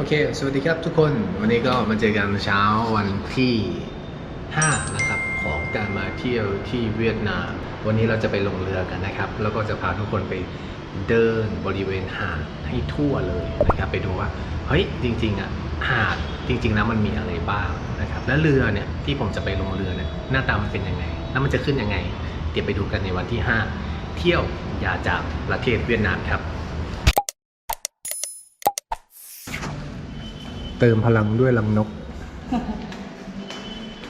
โอเค สวัสดีครับทุกคน วันนี้ก็มาเจอกันเช้าวันที่ 5 นะครับของการมาเที่ยวที่เวียดนาม วันนี้เราจะไปลงเรือกันนะครับ แล้วก็จะพาทุกคนไปเดินบริเวณหาดให้ทั่วเลยนะครับ ไปดูว่า เฮ้ย จริงๆอะ หาดจริงๆแล้วมันมีอะไรบ้างนะครับ และเรือเนี่ยที่ผมจะไปลงเรือเนี่ยหน้าตามันเป็นยังไง แล้วมันจะขึ้นยังไง เดี๋ยวไปดูกันในวันที่ 5 เที่ยวยาจากประเทศเวียดนามครับ เติมพลังด้วยลังนก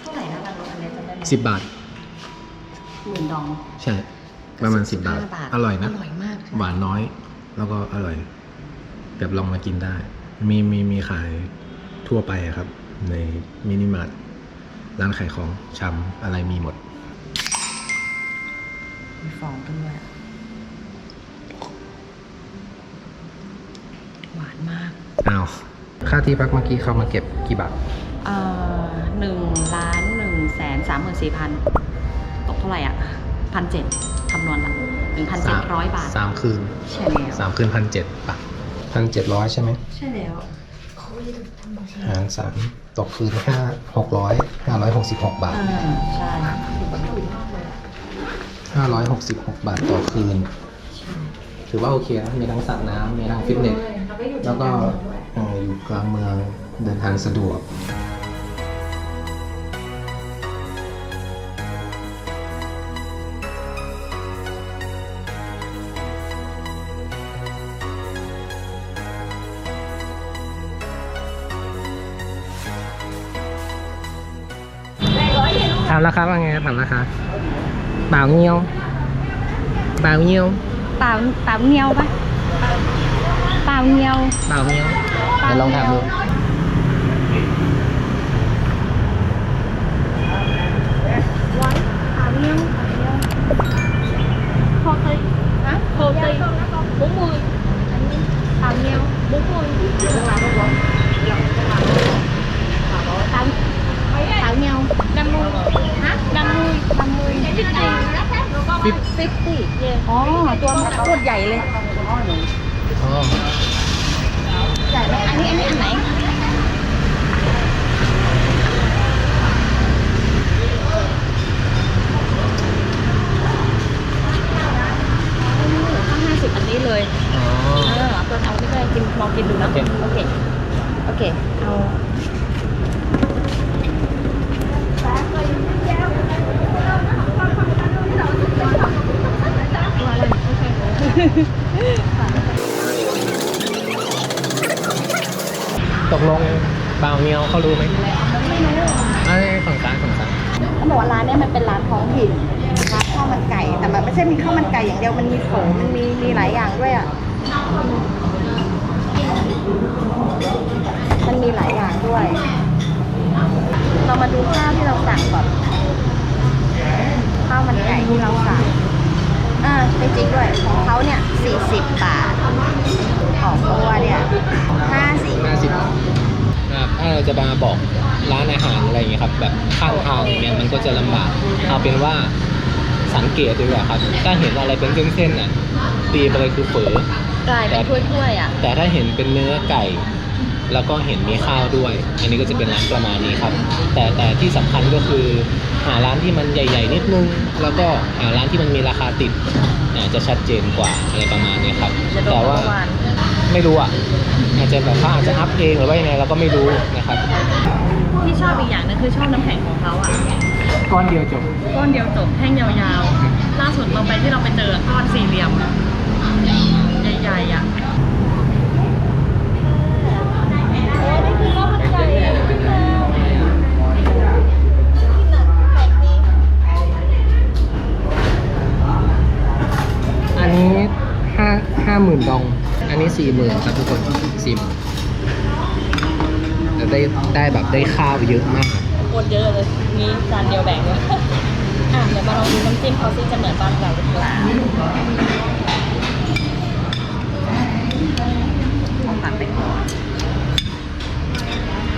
เท่าไหร่นะบางอันเนี้ยจำได้ไหม10บาท หมื่นดอง ใช่ ประมาณ10บาท15อร่อยนะ อร่อยมากใช่หวานน้อย แล้วก็อร่อย แบบลองมากินได้ มีมีมีขายทั่วไปอะครับ ในมินิมาร์ทร้านขายของชำอะไรมีหมด มีฟองด้วยอะหวานมาก อ้าว ค่าที่พักเมื่อกี้เขามาเก็บกี่บาทเอ่อหนึ่งล้านหนึ่งแสนสามหมื่นสี่พันตกเท่าไหร่อะพันเจ็ดคำนวณละหนึ่งพันเจ็ดร้อยบาทสามคืนใช่แล้วสามคืนพันเจ็ดบาทพันเจ็ดร้อยใช่ไหมใช่แล้วหารสามตกคืนห้าหกร้อยห้าร้อยหกสิบหกบาทอ่าใช่ห้าร้อยหกสิบหกบาทต่อคืน ถือว่าโอเคนะมีทั้งสระน้ำมีทั้งฟิตเนสแล้วก็เอ่ออยู่กลางเมืองเดินทางสะดวกถามราคาว่าไงถามราคาบ่าวเงี้ยวบ่าวเงี้ยวเปล่าเปล่าเงียวปะเปล่าเงียวบ่าวเงี้ยวเดี๋ยว ลองถามดู Kho tây Hả? Kho tây 40 Tàu nheo 40 Tàu Tàu nheo 50 Hả? 50 50 Fif- 50 อ๋อ ตัวมันโคตรใหญ่เลย อ๋อ ใหญ่ไหมอันนี้อันนี้อันไหน ข้างห้าสิบอันนี้เลย อ๋อ เออเอาตัวเอาไม่ได้กินลองกินดูนะ โอเค โอเค โอเค เอาตัวอะไรโอเค ตกลงบ่าวเงี้ยวเขารู้ไหมไม่รู้อันนี้ฝั่งซ้ายฝั่งซ้ายเขาบอกว่าร้านเนี้ยมันเป็นร้านท้องถิ่นร้านข้าวมันไก่ แต่มันไม่ใช่มีข้าวมันไก่อย่างเดียว มันมีโขมมันมีมีหลายอย่างด้วยอะ มันมีหลายอย่างด้วย เรามาดูข้าวที่เราสั่งก่อน ข้าวมันไก่ที่เราสั่ง อ่าจริงๆด้วยของเขาเนี่ย40บาท ของตัวเนี่ย50ห้าสิบถ้าเราจะมาบอกร้านอาหารอะไรอย่างเงี้ยครับ แบบข้างทางอย่างเงี้ยมันก็จะลำบากเอาเป็นว่าสังเกตดีกว่าครับ ถ้าเห็นอะไรเป็นเส้นๆน่ะตีไปเลยคือเฝอกลายเป็นถ้วยๆอะ แต่ถ้าเห็นเป็นเนื้อไก่ แล้วก็เห็นมีข้าวด้วย อันนี้ก็จะเป็นร้านประมาณนี้ครับ แต่แต่ที่สำคัญก็คือ หาร้านที่มันใหญ่ ๆ นิดนึง แล้วก็หาร้านที่มันมีราคาติดอาจจะชัดเจนกว่าอะไรประมาณนี้ครับจะโดนแต่ว่าเมื่อวานไม่รู้อะอาจจะแบบว่าอาจจะอัพเองหรือว่ายังไงเราก็ไม่รู้นะครับ ที่ชอบอีกอย่างนึงคือชอบน้ำแข็งของเขาอะก้อนเดียวจบก้อนเดียวจบแท่งยาวๆล่าสุดเราไปที่เราไปเจอก้อนสี่เหลี่ยมใหญ่ๆอะ สี่หมื่นครับทุกคนสี่หมื่นแต่ได้ได้แบบได้ข้าวเยอะมาก โคตรเยอะเลย มีจานเดียวแบ่งเลยอะเดี๋ยวมาลองดูน้ำจิ้มเขาซิจะเหมือนบ้านเราหรือเปล่าต้องตักไปก่อน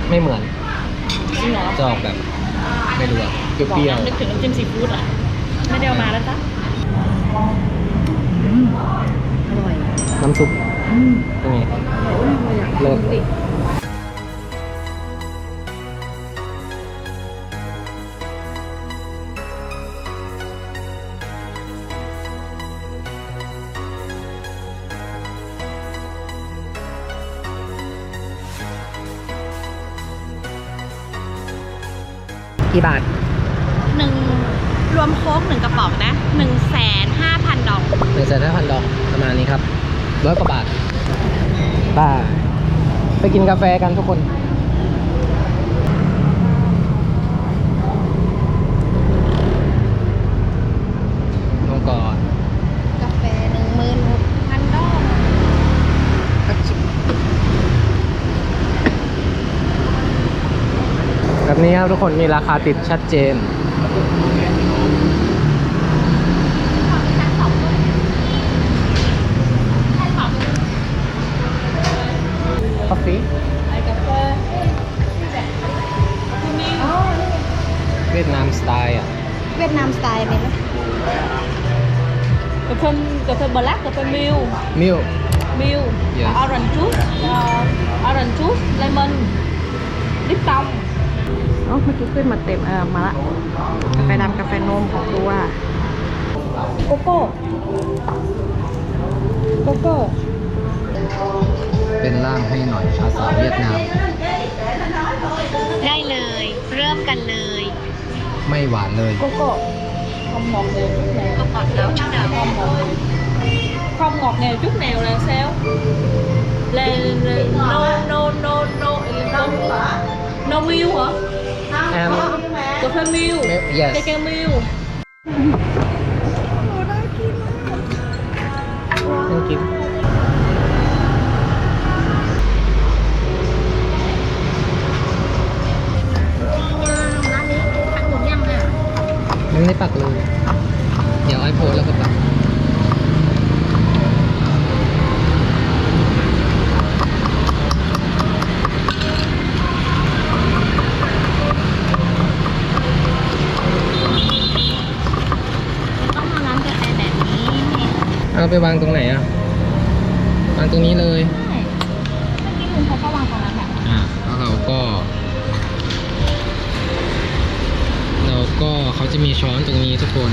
ไม่เหมือนจริงเหรอจะออกแบบไม่รู้อะเปบอกรี้ยวนะนึกถึงน้ำจิ้มซีฟู้ดอะ ไม่ได้เอามาแล้วจ้ะ อร่อย ๆน้ำซุป เป็นไงเลิศกี่บาท ไปกินกาแฟกันทุกคน ลงก่อน กาแฟหนึ่งหมื่นหกพันดอกแบบนี้ครับทุกคนมีราคาติดชัดเจน cà phê cà phê black cà phê milk มิล milk Yes. orange juice uh, orange juice lemon lip tông อ๋อเมื่อกี้ขึ้นมาเต็มเออมาละกาแฟดำกาแฟนมของตัว coco coco เป็นล่ามให้หน่อยภาษาเวียดนาม ได้เลย เริ่มกันเลย ไม่หวานเลย coco không ngọt ngào chút nào ก็ก่อนแล้วชุดเดิม không ngọt không ngọt ngào chút nào là sao? Là no no no no no milk hả? Um, cà phê milk. Yes. cây cao milk. ไปวางตรงไหนอะ วางตรงนี้เลย ใช่เมื่อกี้คุณเขาก็วางตรงนั้นแหละอ่าแล้วเราก็ เราก็เขาจะมีช้อนตรงนี้ทุกคน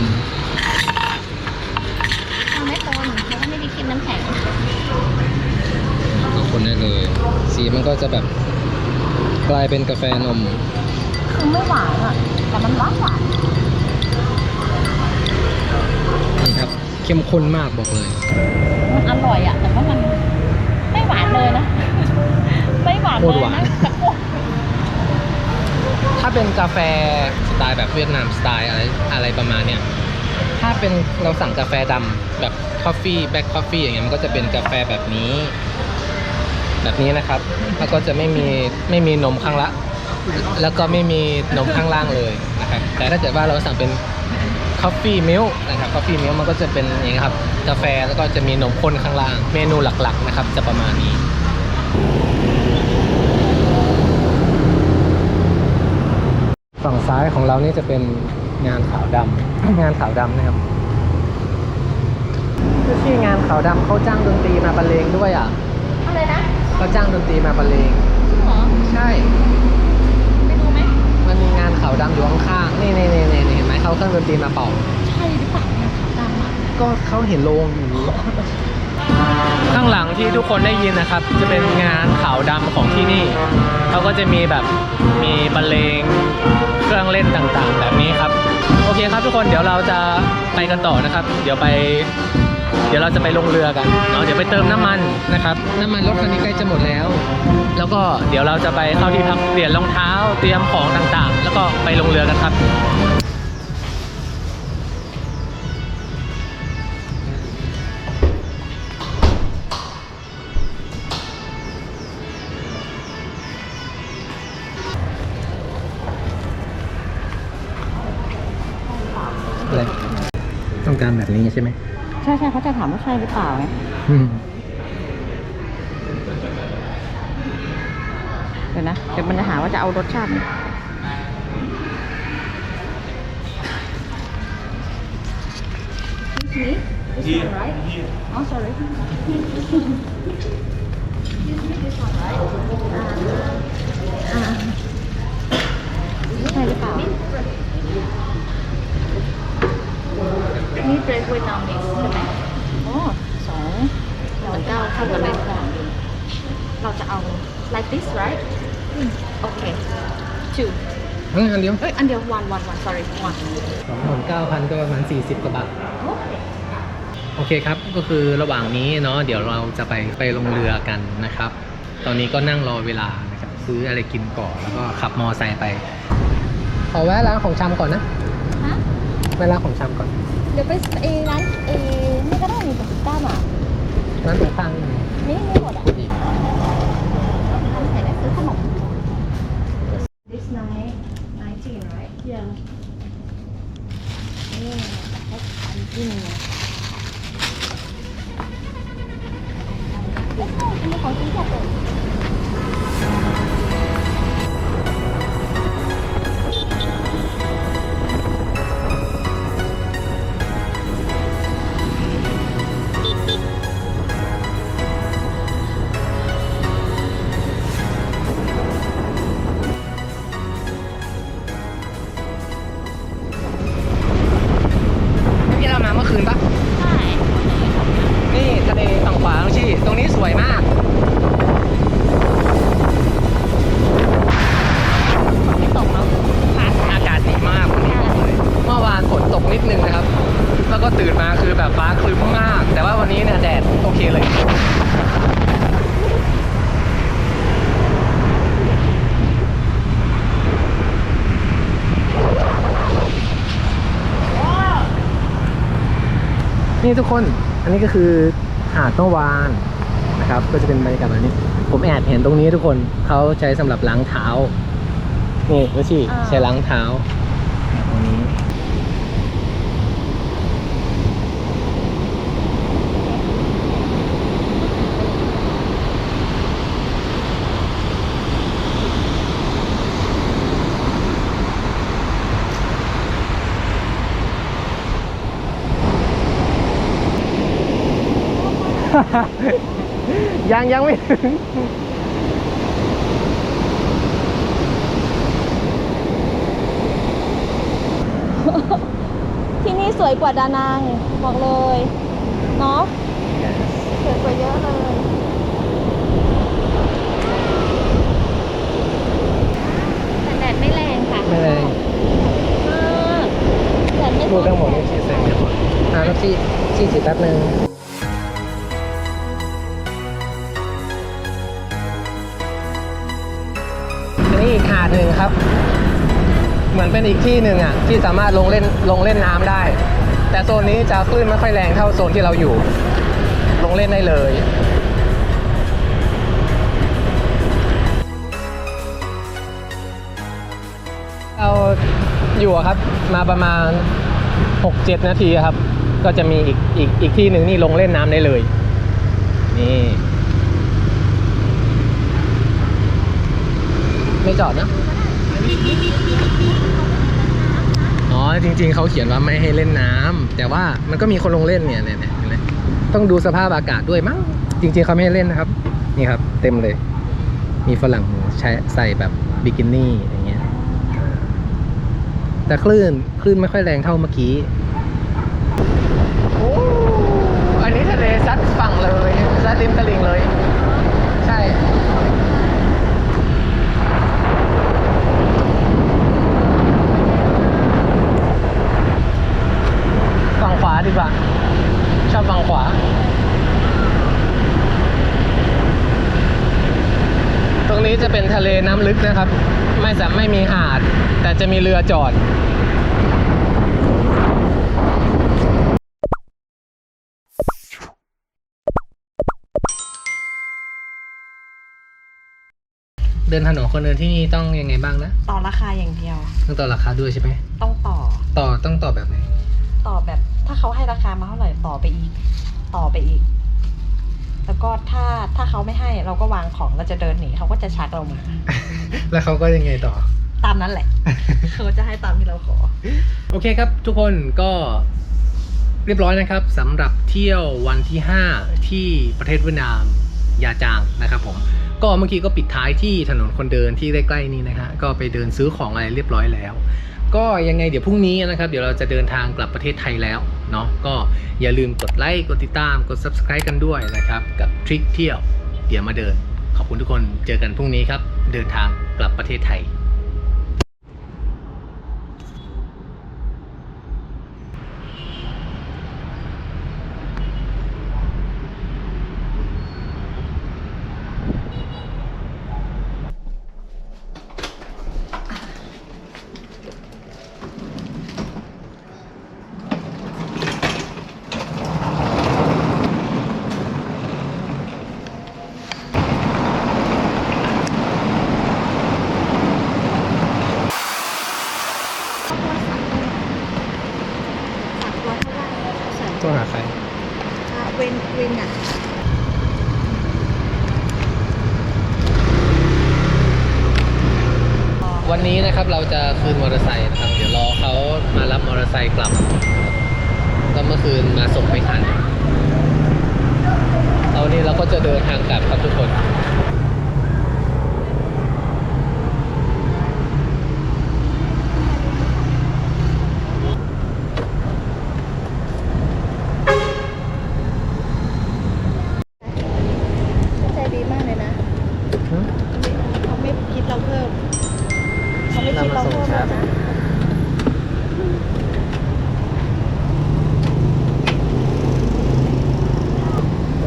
เราไม่คนเพราะว่าไม่ได้กินน้ำแข็งก็คนได้เลย สีมันก็จะแบบกลายเป็นกาแฟนม คือไม่หวานอะ แต่มันหวานหวานนี่ เข้มข้นมากบอกเลย มันอร่อยอะ แต่ว่ามันไม่หวานเลยนะ ไม่หวานโคเลตรยหวานนะแต่โคตรถ้าเป็นกาแฟสไตล์แบบเวียดนามสไตล์อะไรอะไรประมาณเนี้ยถ้าเป็นเราสั่งกาแฟดำแบบคอฟฟี่แบ็คคอฟฟี่อย่างเงี้ยมันก็จะเป็นกาแฟแบบนี้ แบบนี้นะครับ แล้วก็จะไม่มีไม่มีนมข้างละ แล้วก็ไม่มีนมข้างล่างเลยนะครับแต่ถ้าเกิดว่าเราสั่งเป็น คอฟฟี่มิลนะครับคอฟฟี่มิลมันก็จะเป็นอย่างนี้ครับกาแฟแล้วก็จะมีนมข้นข้างล่าง เมนูหลักๆนะครับ จะประมาณนี้ฝั่งซ้ายของเรานี่จะเป็นงานขาวดำงานขาวดำนะครับที่งานขาวดำเขาจ้างดนตรีมาบรรเลงด้วยอะอะไรนะเขาจ้างดนตรีมาบรรเลงจริงเหรอใช่ ไปดูไหม มันมีงานขาวดำอยู่ข้างๆนี่นี่นี่นี่เห็นไหมเขาเอาเครื่องดนตรีมาเป่า ใช่หรือเปล่าเนี่ยขาวดำอะก็เขาเห็นโลงอยู่ข้างหลังที่ทุกคนได้ยินนะครับ จะเป็นงานขาวดำของที่นี่เขาก็จะมีแบบมีบรรเลงเครื่องเล่นต่างๆ แบบนี้ครับ โอเคครับทุกคนเดี๋ยวเราจะไปกันต่อนะครับ เดี๋ยวไป เดี๋ยวเราจะไปลงเรือกันเนาะเดี๋ยวไปเติมน้ำมันนะครับ น้ำมันรถคันนี้ใกล้จะหมดแล้ว แล้วก็เดี๋ยวเราจะไปเข้าที่พักเปลี่ยนรองเท้าเตรียมของต่างๆ แล้วก็ไปลงเรือกันครับอะไรต้องการแบบนี้ใช่ไหม ช่ใช่เขาจะถามว่าใช่หรือเปล่าไงอืมเดี๋ยวนะเดี๋ยวมันจะหาว่าจะเอารสชาติไหมอ๋อ sorry อ่าใช่หรือเปล่า นี่เดรสเวียดนามมิกซ์ใช่ไหมอ๋อสองเหมือนเก้าเท่ากันเลยเราจะเอา like this right โอเค two เอ้ยอันเดียวเอ้ยอันเดียววันวันวัน sorry วันสองหมื่นเก้าพันก็ประมาณสี่สิบกว่าบาทโอเคครับ ก็คือระหว่างนี้เนาะ เดี๋ยวเราจะไปไปลงเรือกันนะครับ ตอนนี้ก็นั่งรอเวลานะครับ ซื้ออะไรกินก่อน แล้วก็ขับมอไซค์ไป ขอแวะร้านของชำก่อนนะ ฮะ แวะร้านของชำก่อน เดี๋ยวไปเอร้านเอ ทุกคน อันนี้ก็คือหาดเมื่อวานนะครับ ก็จะเป็นบรรยากาศแบบนี้ ผมแอบเห็นตรงนี้ทุกคนเขาใช้สำหรับล้างเท้า นี่ก็ชี่ใช้ล้างเท้าตรงนี้ ยังยังไม่ถึงที่นี่สวยกว่าดานัง บอกเลย เนาะสวยกว่าเยอะเลย แต่แดดไม่แรงค่ะไม่แรงมากแดดไม่ดูทั้งหมดนี่ชีแสงเนี่ยหมดอ่าแล้วชีชีสิแป๊บนึง เป็นอีกที่หนึ่งอะที่สามารถลงเล่นลงเล่นน้ำได้ แต่โซนนี้จะคลื่นไม่ค่อยแรงเท่าโซนที่เราอยู่ ลงเล่นได้เลยเราอยู่ครับมาประมาณ 6-7 นาทีครับ ก็จะมีอีกอีกอีกที่หนึ่งนี่ลงเล่นน้ำได้เลย นี่ไม่จอดนะ จริง ๆเขาเขียนว่าไม่ให้เล่นน้ำแต่ว่ามันก็มีคนลงเล่นเนี่ยเนี่ยเนี่ยเห็นไหมต้องดูสภาพอากาศด้วยมั้งจริง ๆเขาไม่ให้เล่นนะครับ นี่ครับ เต็มเลย มีฝรั่งใช้ใส่แบบบิกินี่อย่างเงี้ยแต่คลื่นคลื่นไม่ค่อยแรงเท่าเมื่อกี้ โอ้ อันนี้ทะเลซัดฝั่งเลยซัดริมตลิ่งเลย ใช่ ฝั่งขวาดีกว่า ชอบฝั่งขวา ตรง นี้จะเป็นทะเลน้ำลึกนะครับ ไม่สามไม่มีหาด แต่จะมีเรือจอดเดินถนนคนเดินที่นี่ต้องยังไงบ้างนะ ต่อราคาอย่างเดียว ต้องต่อราคาด้วยใช่ไหม ต้องต่อ ต่อต้องต่อแบบไหน ต่อแบบถ้าเขาให้ราคามาเท่าไหร่ต่อไปอีก ต่อไปอีก แล้วก็ถ้าถ้าเขาไม่ให้เราก็วางของเราจะเดินหนีเขาก็จะชาร์จเรามา แล้วเขาก็ยังไงต่อ ตามนั้นแหละ เขาจะให้ตามที่เราขอ โอเคครับ ทุกคนก็เรียบร้อยนะครับสำหรับเที่ยววันที่ 5 ที่ประเทศเวียดนามยาจางนะครับผมก็เมื่อกี้ก็ปิดท้ายที่ถนนคนเดินที่ใกล้ๆนี้นะฮะก็ไปเดินซื้อของอะไรเรียบร้อยแล้ว ก็ยังไงเดี๋ยวพรุ่งนี้นะครับเดี๋ยวเราจะเดินทางกลับประเทศไทยแล้วเนาะก็อย่าลืมกดไลค์กดติดตามกด subscribe กันด้วยนะครับ กับทริคเที่ยวเดี๋ยวมาเดิน ขอบคุณทุกคนเจอกันพรุ่งนี้ครับ เดินทางกลับประเทศไทย วันนี้นะครับเราจะ คืนมอเตอร์ไซค์นะครับ เดี๋ยวรอเขามารับมอเตอร์ไซค์กลับก็เมื่อคืนมาส่งไม่ทันเอาวันนี้เราก็จะเดินทางกลับครับทุกคน ใจดีมากเลยนะเขาไม่คิดเราเพิ่มเขาไม่คิดเราเพิ่มเลยนะ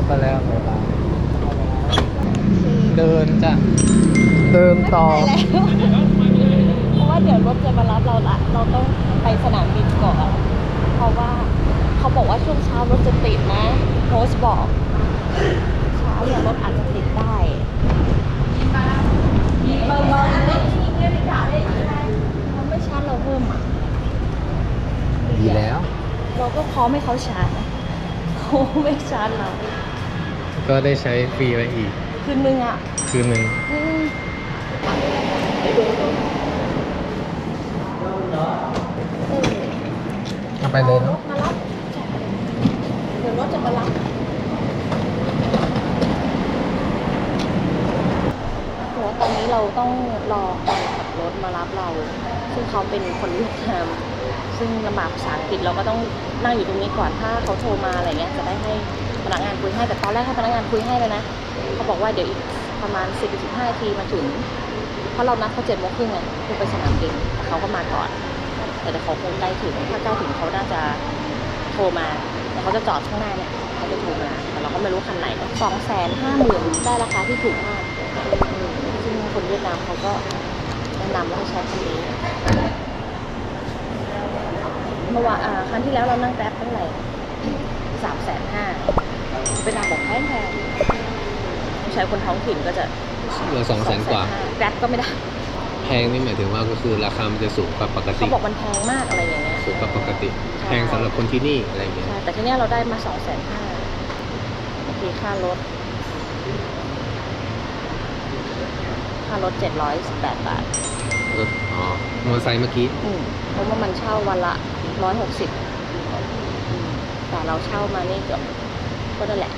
ก็แล้วบ๊ายบายเดินจ้ะเดินต่อ ไม่ไปแล้วเพราะว่าเดี๋ยวรถจะมารับเราละ เราต้องไปสนามบินก่อน เพราะว่าเขาบอกว่าช่วงเช้ารถจะติดนะโพสต์บอก เช้าเนี่ยรถอาจจะติดได้เขาไม่ชาร์จเราเพิ่มอะ ดีแล้ว เรา ก็พร้อมให้เขาชาร์จนะเขาไม่ชาร์จเราก็ได้ใช้ฟรีไปอีก คืนนึงอะ คืนหนึ่งอืมเอาไปเลยรเนาะถมารับเดี๋ยวรถจะมารับเพราะว่าตอนนี้เราต้องรอคนขับรถมารับเรา ซึ่งเขาเป็นคนเวียดนาม ซึ่งลำบากภาษาอังกฤษเราก็ต้อง นั่งอยู่ตรงนี้ก่อนถ้าเขาโทรมาอะไรเงี้ยจะได้ให้พนักงานคุยให้แต่ตอนแรกให้พนักงานคุยให้เลยนะเขาบอกว่าเดี๋ยวอีกประมาณ10-15นาทีมาถึงเพราะเรานัดเขาเจ็ดโมงครึ่งไงคือไปสนามบินแต่เขาก็มาก่อน แต่เดี๋ยวเขาคงใกล้ถึงถ้าใกล้ถึงเขาน่าจะโทรมาแต่เขาจะจอดข้างหน้าเนี่ยเขาจะโทรมาแต่เราก็ไม่รู้คันไหนสองแสนห้าหมื่นได้ราคาที่ถูกมากซึ่งคนเวียดนามเขาก็แนะนำว่าให้ใช้คันนี้ เมื่อวานอ่าครั้งที่แล้วเรานั่งแกร็บเท่าไหร่สามแสนห้าเป็นนามบอกแพงแพงใช้คนท้องถิ่นก็จะเหลือสองแสนกว่าแกร็บก็ไม่ได้ แพงนี่หมายถึงว่าก็คือราคามันจะสูงกว่าปกติเขาบอกมันแพงมากอะไรอย่างเงี้ยสูงกว่าปกติใช่แพงสำหรับคนที่นี่อะไรอย่างเงี้ยใช่แต่ทีเนี้ยเราได้มาสองแสนห้าโอเคค่ารถค่ารถเจ็ดร้อยสิบแปดบาทรถอ๋อมอเตอร์ไซค์เมื่อกี้อืมเพราะว่ามันเช่าวันละ ร้อยหกสิบแต่เราเช่ามานี่เกือบก็นั่นแหละ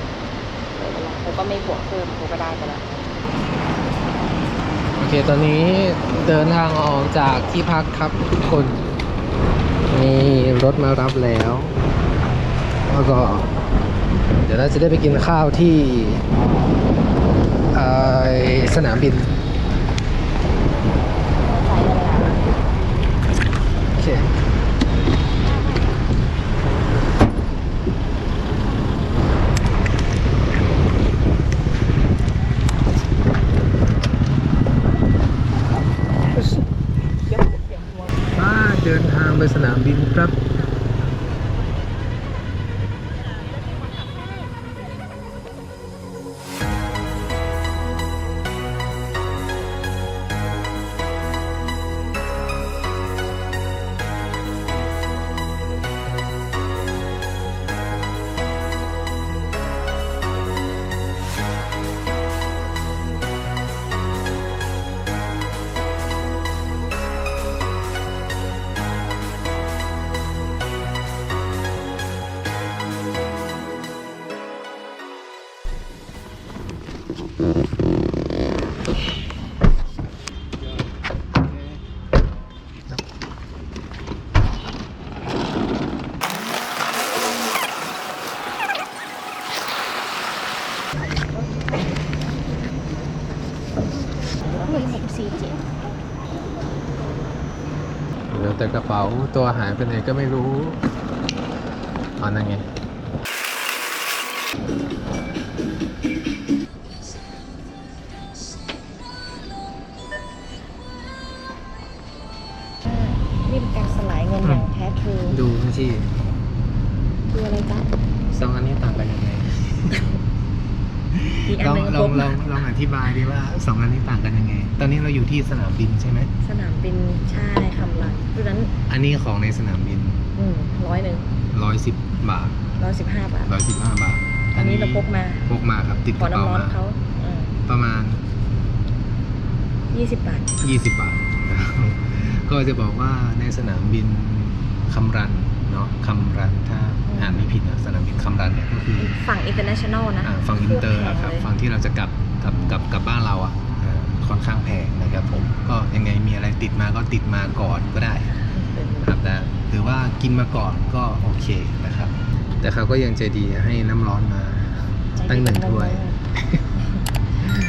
ไม่เป็นไรเขาก็ไม่บวกเพิ่มเขาก็ได้ไปแล้วโอเคตอนนี้เดินทางออกจากที่พักครับทุกคนมีรถมารับแล้วแล้วก็ เดี๋ยวเราจะได้ไปกินข้าวที่สนามบิน ใช้อะไรอะ โอเค มาเดินทางไป ส ตัวหายไปไหนก็ไม่รู้อ๋อนั่นไงนี่เป็นการสลายเงินอย่างแท้ทรูดูไม่ใช่คืออะไรจ๊ะสองอันนี้ต่างกันยังไง อีกอันลองหนึ่งลพองกลองลองอธิบายดิว่าสองอันนี้ต่างกันยังไง ตอนนี้เราอยู่ที่สนามบินใช่ไหมสนามบินใช่คำละดังนั้นอันนี้ของในสนามบินอืมร้อยหนึ่งร้อยสิบบาทร้อยสิบห้าบาทร้อยสิบห้าบาทอันนี้เราพกมาพกมาครับติดขกอระเป๋าน้ำร้อนมาเขาประมาณยี่สิบบาทยี่สิบบาท ก็จะบอกว่าในสนามบินคำรัน เนาะคำรันถ้าอ่านไม่ผิดนะสนามบินคำรันเนี่ยก็คือฝั่ง international นะอ่าฝั่งอินเตอร์อะครับโตแพงเลยฝั่งที่เราจะกลับกลับกลับกลับบ้านเราอะอ่าค่อนข้างแพงนะครับผมก็ยังไงมีอะไรติดมาก็ติดมาก่อนก็ได้นะครับแต่หรือว่ากินมาก่อนก็โอเคนะครับ แต่เขาก็ยังใจดีให้น้ำร้อนมาตั้งหนึ่งถ้วย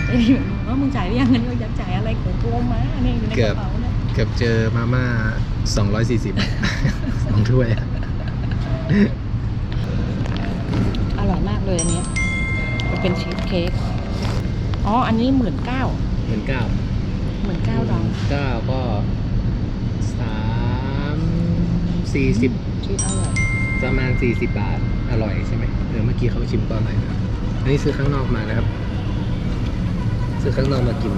ใจดีเหมือนกันว่ามึงจ่ายหรือยังเงินก็จะจ่ายอะไรของตัวมาเนี่ยอยู่ในกระเป๋าเนี่ยเกือบเจอมาม่า240สองถ้วย อะอร่อยมากเลยอันเนี้ยมันเป็นชีสเค้กอ๋อ อันนี้หมื่นเก้าเหมือนเก้าหมื่นเก้าดองเก้าก็สามสี่สิบชีสอร่อยประมาณ40บาท อร่อยใช่ไหมเออเมื่อกี้เขาชิมก็อร่อยนะอันนี้ซื้อข้างนอกมานะครับ ซื้อข้างนอกมากิน